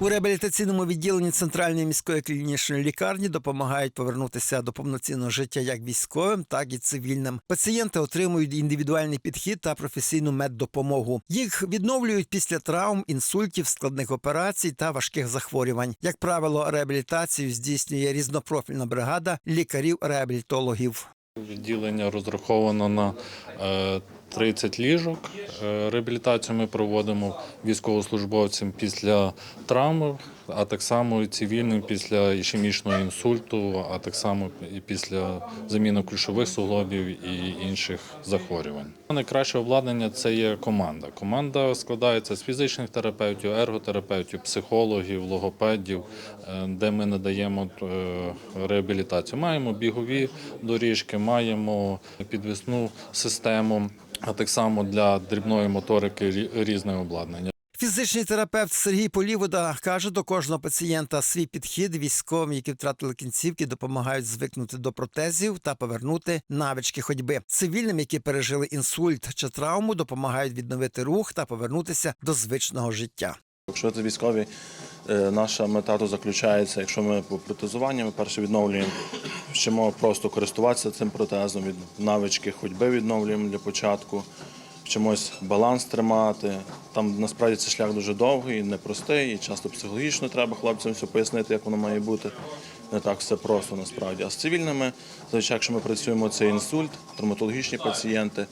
У реабілітаційному відділенні центральної міської клінічної лікарні допомагають повернутися до повноцінного життя як військовим, так і цивільним. Пацієнти отримують індивідуальний підхід та професійну меддопомогу. Їх відновлюють після травм, інсультів, складних операцій та важких захворювань. Як правило, реабілітацію здійснює різнопрофільна бригада лікарів-реабілітологів. Відділення розраховано на е, 30 ліжок. Е, Реабілітацію ми проводимо військовослужбовцям після травм, а так само і цивільним після ішемічного інсульту, а так само і після заміни ключових суглобів і інших захворювань. Найкраще обладнання це є команда. Команда складається з фізичних терапевтів, ерготерапевтів, психологів, логопедів, е, де ми надаємо е, реабілітацію. Маємо бігові доріжки, маємо підвісну систему, а так само для дрібної моторики різне обладнання. Фізичний терапевт Сергій Полівода каже, до кожного пацієнта свій підхід військовим, які втратили кінцівки, допомагають звикнути до протезів та повернути навички ходьби. Цивільним, які пережили інсульт чи травму, допомагають відновити рух та повернутися до звичного життя. Якщо це військові, е, наша мета то заключається, якщо ми по протезуванню, ми перше відновлюємо, вчимо просто користуватися цим протезом, від навички ходьби відновлюємо для початку, вчимось баланс тримати. Там насправді цей шлях дуже довгий, непростий, і часто психологічно треба хлопцям все пояснити, як воно має бути. Не так все просто насправді. А з цивільними, зазвичай, якщо ми працюємо, це інсульт, травматологічні пацієнти.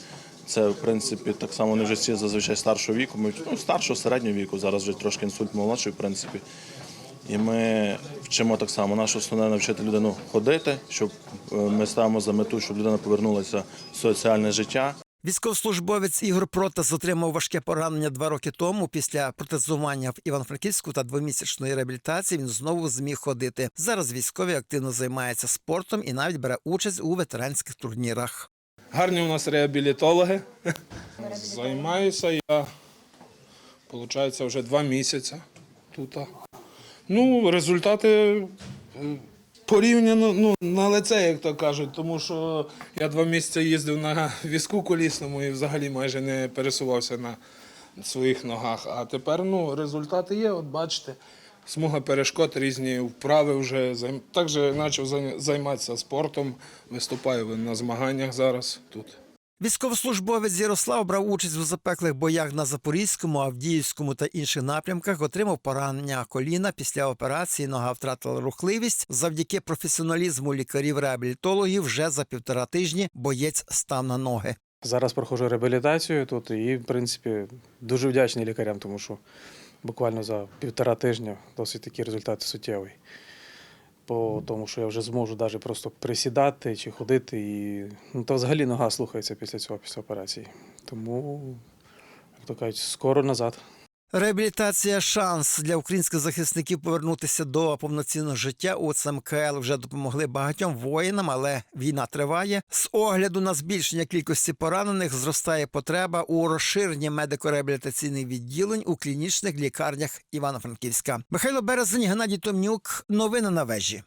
Це, в принципі, так само вони вже всі зазвичай старшого віку. Ну, старшого, середнього віку, зараз вже трошки інсульт молодший, в принципі. І ми вчимо так само. Наше основне навчити людину ходити, щоб е, ми ставимо за мету, щоб людина повернулася в соціальне життя. Військовослужбовець Ігор Протас отримав важке поранення два роки тому. Після протезування в Івано-Франківську та двомісячної реабілітації він знову зміг ходити. Зараз військовий активно займається спортом і навіть бере участь у ветеранських турнірах. Гарні у нас реабілітологи. Займаюся я, виходить, вже два місяці тут. Ну, результати порівняно ну, на лице, як то кажуть, тому що я два місяці їздив на візку колісному і взагалі майже не пересувався на своїх ногах. А тепер ну, результати є, от бачите. Смуга перешкод, різні вправи вже. Також почав займатися спортом, виступаю на змаганнях зараз тут. Військовослужбовець Ярослав брав участь у запеклих боях на Запорізькому, Авдіївському та інших напрямках. Отримав поранення коліна після операції. Нога втратила рухливість. Завдяки професіоналізму лікарів-реабілітологів вже за півтора тижні боєць став на ноги. Зараз проходжу реабілітацію тут і, в принципі, дуже вдячний лікарям, тому що буквально за півтора тижня досить такі результати суттєві. По тому, що я вже зможу навіть просто присідати чи ходити, і ну, то взагалі нога слухається після цього, після операції. Тому, як то кажуть, скоро назад. Реабілітація шанс для українських захисників повернутися до повноцінного життя у ЦМКЛ вже допомогли багатьом воїнам, але війна триває. З огляду на збільшення кількості поранених зростає потреба у розширенні медико-реабілітаційних відділень у клінічних лікарнях Івано-Франківська. Михайло Березень, Геннадій Томнюк. Новини на вежі.